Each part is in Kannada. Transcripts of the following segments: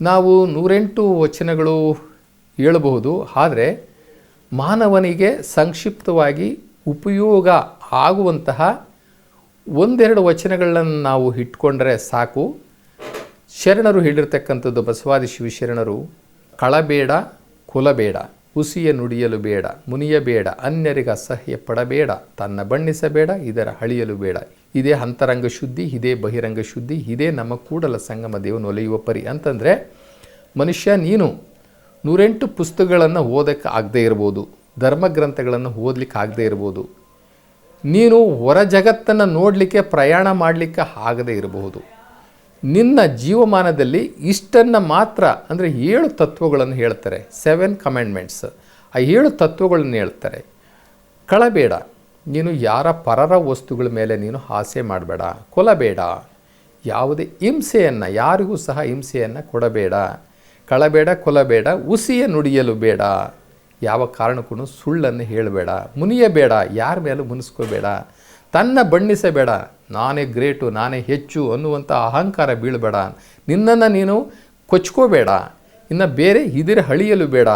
ನಾವು ನೂರೆಂಟು ವಚನಗಳು ಹೇಳಬಹುದು, ಆದರೆ ಮಾನವನಿಗೆ ಸಂಕ್ಷಿಪ್ತವಾಗಿ ಉಪಯೋಗ ಆಗುವಂತಹ ಒಂದೆರಡು ವಚನಗಳನ್ನು ನಾವು ಇಟ್ಕೊಂಡ್ರೆ ಸಾಕು. ಶರಣರು ಹೇಳಿರ್ತಕ್ಕಂಥದ್ದು ಬಸವಾದಿ ಶಿವಶರಣರು, ಕಳಬೇಡ ಕುಲಬೇಡ. ಹುಸಿಯ ನುಡಿಯಲು ಬೇಡ ಮುನಿಯಬೇಡ ಅನ್ಯರಿಗೆ ಅಸಹ್ಯ ಪಡಬೇಡ, ತನ್ನ ಬಣ್ಣಿಸಬೇಡ, ಇದರ ಹಳಿಯಲು ಬೇಡ. ಇದೇ ಅಂತರಂಗ ಶುದ್ಧಿ, ಇದೇ ಬಹಿರಂಗ ಶುದ್ಧಿ, ಇದೇ ನಮ್ಮ ಕೂಡಲ ಸಂಗಮ ದೇವನು ಒಲೆಯುವ ಪರಿ. ಅಂತಂದರೆ, ಮನುಷ್ಯ, ನೀನು ನೂರೆಂಟು ಪುಸ್ತಕಗಳನ್ನು ಓದಕ್ಕೆ ಆಗದೇ ಇರ್ಬೋದು, ಧರ್ಮಗ್ರಂಥಗಳನ್ನು ಓದಲಿಕ್ಕೆ ಆಗದೇ ಇರ್ಬೋದು. ನೀನು ಹೊರ ಜಗತ್ತನ್ನು ನೋಡಲಿಕ್ಕೆ, ಪ್ರಯಾಣ ಮಾಡಲಿಕ್ಕೆ ಆಗದೇ ಇರಬಹುದು ನಿನ್ನ ಜೀವಮಾನದಲ್ಲಿ ಇಷ್ಟನ್ನು ಮಾತ್ರ, ಅಂದರೆ ಏಳು ತತ್ವಗಳನ್ನು ಹೇಳ್ತಾರೆ ಸೆವೆನ್ ಕಮೆಂಡ್ಮೆಂಟ್ಸ್ ಆ ಏಳು ತತ್ವಗಳನ್ನು ಹೇಳ್ತಾರೆ, ಕಳಬೇಡ, ನೀನು ಯಾರ ಪರರ ವಸ್ತುಗಳ ಮೇಲೆ ನೀನು ಆಸೆ ಮಾಡಬೇಡ ಕೊಲಬೇಡ ಯಾವುದೇ ಹಿಂಸೆಯನ್ನು, ಯಾರಿಗೂ ಸಹ ಹಿಂಸೆಯನ್ನು ಕೊಡಬೇಡ, ಕಳಬೇಡ ಕೊಲಬೇಡ ಉಸಿಯ ನುಡಿಯಲು ಬೇಡ, ಯಾವ ಕಾರಣಕ್ಕೂ ಸುಳ್ಳನ್ನು ಹೇಳಬೇಡ, ಮುನಿಯಬೇಡ, ಯಾರ ಮೇಲೂ ಮುನಿಸ್ಕೋಬೇಡ ತನ್ನ ಬಣ್ಣಿಸಬೇಡ ನಾನೇ ಗ್ರೇಟು, ನಾನೇ ಹೆಚ್ಚು ಅನ್ನುವಂಥ ಅಹಂಕಾರ ಬೀಳಬೇಡ. ನಿನ್ನನ್ನು ನೀನು ಕೊಚ್ಕೋಬೇಡ, ಇನ್ನು ಬೇರೆ ಇದಿರ ಹಳಿಯಲು ಬೇಡ.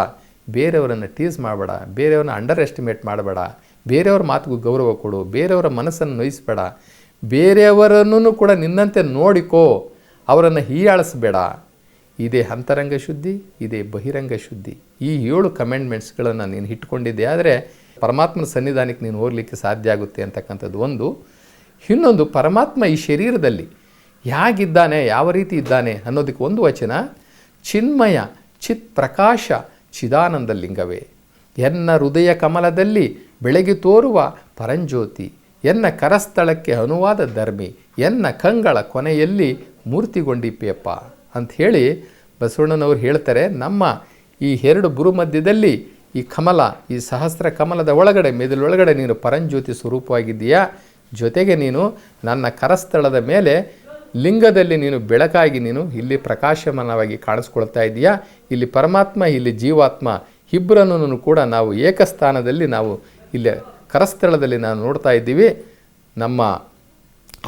ಬೇರೆಯವರನ್ನು ಟೀಸ್ ಮಾಡಬೇಡ, ಬೇರೆಯವ್ರನ್ನ ಅಂಡರ್ ಎಸ್ಟಿಮೇಟ್ ಮಾಡಬೇಡ. ಬೇರೆಯವ್ರ ಮಾತಿಗೂ ಗೌರವ ಕೊಡು, ಬೇರೆಯವರ ಮನಸ್ಸನ್ನು ನೋಯಿಸಬೇಡ. ಬೇರೆಯವರನ್ನು ಕೂಡ ನಿನ್ನಂತೆ ನೋಡಿಕೋ, ಅವರನ್ನು ಹೀಯಾಳಿಸ್ಬೇಡ. ಇದೇ ಅಂತರಂಗ ಶುದ್ಧಿ, ಇದೇ ಬಹಿರಂಗ ಶುದ್ಧಿ. ಈ ಏಳು ಕಮೆಂಟ್ಮೆಂಟ್ಸ್ಗಳನ್ನು ನೀನು ಇಟ್ಕೊಂಡಿದ್ದೆ, ಆದರೆ ಪರಮಾತ್ಮನ ಸನ್ನಿಧಾನಕ್ಕೆ ನೀನು ಹೋಗ್ಲಿಕ್ಕೆ ಸಾಧ್ಯ ಆಗುತ್ತೆ ಅಂತಕ್ಕಂಥದ್ದು ಒಂದು. ಇನ್ನೊಂದು, ಪರಮಾತ್ಮ ಈ ಶರೀರದಲ್ಲಿ ಹೇಗಿದ್ದಾನೆ, ಯಾವ ರೀತಿ ಇದ್ದಾನೆ ಅನ್ನೋದಕ್ಕೆ ಒಂದು ವಚನ, ಚಿನ್ಮಯ ಚಿತ್ ಪ್ರಕಾಶ ಚಿದಾನಂದ ಲಿಂಗವೇ. ಎನ್ನ ಹೃದಯ ಕಮಲದಲ್ಲಿ ಬೆಳಗಿ ತೋರುವ ಪರಂಜ್ಯೋತಿ, ಎನ್ನ ಕರಸ್ಥಳಕ್ಕೆ ಅನುವಾದ ಧರ್ಮಿ, ಎನ್ನ ಕಂಗಳ ಕೊನೆಯಲ್ಲಿ ಮೂರ್ತಿಗೊಂಡಿಪ್ಪೆಯಪ್ಪ ಅಂಥೇಳಿ ಬಸವಣ್ಣನವರು ಹೇಳ್ತಾರೆ, ನಮ್ಮ ಈ ಎರಡು ಗುರು ಮಧ್ಯದಲ್ಲಿ ಈ ಕಮಲ, ಈ ಸಹಸ್ರ ಕಮಲದ ಒಳಗಡೆ, ಮೆದುಳೊಳಗಡೆ ನೀನು ಪರಂಜ್ಯೋತಿ ಸ್ವರೂಪವಾಗಿದ್ದೀಯಾ? ಜೊತೆಗೆ ನೀನು ನನ್ನ ಕರಸ್ಥಳದ ಮೇಲೆ, ಲಿಂಗದಲ್ಲಿ ನೀನು ಬೆಳಕಾಗಿ ನೀನು ಇಲ್ಲಿ ಪ್ರಕಾಶಮಾನವಾಗಿ ಕಾಣಿಸ್ಕೊಳ್ತಾ ಇದ್ದೀಯಾ? ಇಲ್ಲಿ ಪರಮಾತ್ಮ, ಇಲ್ಲಿ ಜೀವಾತ್ಮ ಇಬ್ಬರನ್ನು ಕೂಡ ನಾವು ಏಕಸ್ಥಾನದಲ್ಲಿ ನಾವು ಇಲ್ಲಿ ಕರಸ್ಥಳದಲ್ಲಿ ನಾವು ನೋಡ್ತಾ ಇದ್ದೀವಿ. ನಮ್ಮ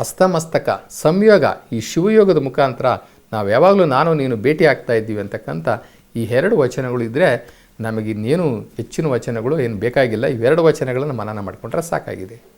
ಅಸ್ತಮಸ್ತಕ ಸಂಯೋಗ, ಈ ಶಿವಯೋಗದ ಮುಖಾಂತರ ನಾವು ಯಾವಾಗಲೂ ನಾನು ನೀನು ಭೇಟಿ ಆಗ್ತಾ ಇದ್ದೀವಿ ಅಂತಕ್ಕಂಥ ಈ ಎರಡು ವಚನಗಳು ಇದ್ದರೆ ನಮಗೆ ಇನ್ನೇನು ಹೆಚ್ಚಿನ ವಚನಗಳು ಏನು ಬೇಕಾಗಿಲ್ಲ ಇವೆರಡು ವಚನಗಳನ್ನು ಮನನ ಮಾಡಿಕೊಂಡ್ರೆ ಸಾಕಾಗಿದೆ.